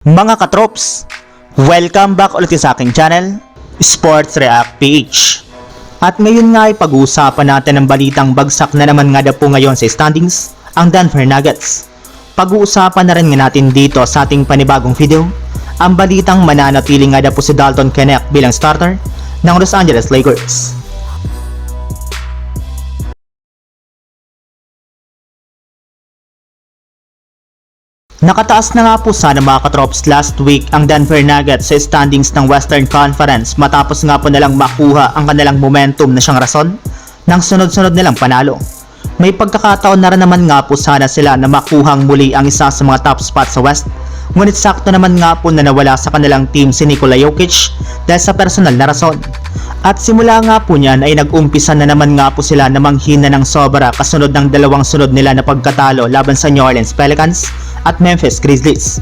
Mga katrops, welcome back ulit sa aking channel, Sports React PH. At ngayon nga ay pag-uusapan natin ang balitang bagsak na naman nga po ngayon sa standings, ang Denver Nuggets. Pag-uusapan na rin nga natin dito sa ating panibagong video, ang balitang mananatili nga po si Dalton Knecht bilang starter ng Los Angeles Lakers. Nakataas na nga po sana mga katrops last week ang Denver Nuggets sa standings ng Western Conference matapos nga po nalang makuha ang kanilang momentum na siyang rason ng sunod-sunod nilang panalo. May pagkakataon na rin naman nga po sana sila na makuhang muli ang isa sa mga top spot sa West ngunit sakto naman nga po na nawala sa kanilang team si Nikola Jokic dahil sa personal na rason. At simula nga po niyan ay nag-umpisa na naman nga po sila na manghina ng sobra kasunod ng dalawang sunod nila na pagkatalo laban sa New Orleans Pelicans at Memphis Grizzlies.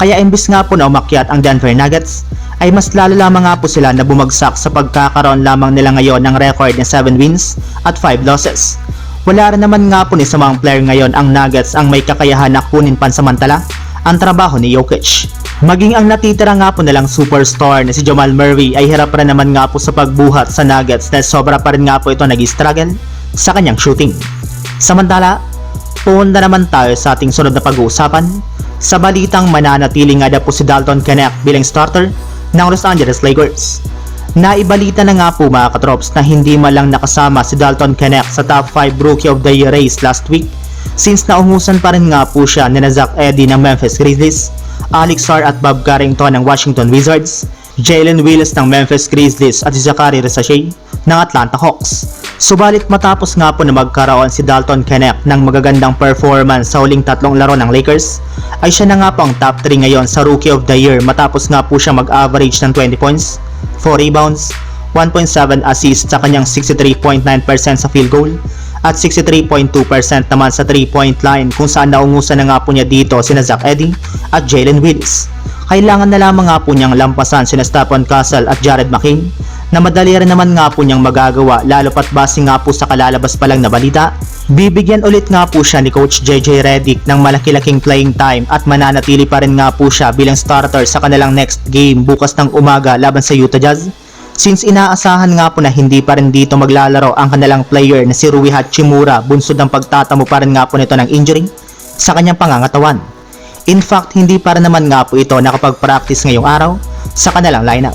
Kaya imbis nga po na umakyat ang Denver Nuggets, ay mas lalo lamang nga po sila na bumagsak sa pagkakaroon lamang nila ngayon ng record na 7 wins at 5 losses. Wala rin naman nga po ni sa mga player ngayon ang Nuggets ang may kakayahan na kunin pansamantala ang trabaho ni Jokic. Maging ang natitira nga po nilang superstar na si Jamal Murray ay hirap rin naman nga po sa pagbuhat sa Nuggets dahil sobra pa rin nga po ito nag-struggle sa kanyang shooting. Samantala, Punta naman tayo sa ating sunod na pag-uusapan sa balitang mananatili nga daw po si Dalton Knecht bilang starter ng Los Angeles Lakers. Naibalita na nga po mga katrops na hindi malang nakasama si Dalton Knecht sa top 5 Rookie of the Year race last week since naungusan pa rin nga po siya ni Zach Eddy ng Memphis Grizzlies, Alex Sarr at Bob Carrington ng Washington Wizards, Jalen Willis ng Memphis Grizzlies at si Zachary Resache ng Atlanta Hawks. Subalit matapos nga po na magkaroon si Dalton Knecht ng magagandang performance sa huling tatlong laro ng Lakers, ay siya na nga po ang top 3 ngayon sa Rookie of the Year matapos nga po siya mag-average ng 20 points, 4 rebounds, 1.7 assists sa kanyang 63.9% sa field goal at 63.2% naman sa 3-point line kung saan naungusan na nga po niya dito sina Zach Eddy at Jalen Willis. Kailangan na lamang nga po niyang lampasan sina Stephon Castle at Jared McCain na madali rin naman nga po niyang magagawa lalo pat base nga po sa kalalabas pa lang na balita. Bibigyan ulit nga po siya ni Coach JJ Redick ng malaki-laking playing time at mananatili pa rin nga po siya bilang starter sa kanilang next game bukas ng umaga laban sa Utah Jazz. Since inaasahan nga po na hindi pa rin dito maglalaro ang kanilang player na si Rui Hachimura bunsod ng pagtatamo pa rin nga po nito ng injury sa kanyang pangangatawan. In fact, hindi pa rin naman nga po ito nakapag-practice ngayong araw sa kanilang lineup.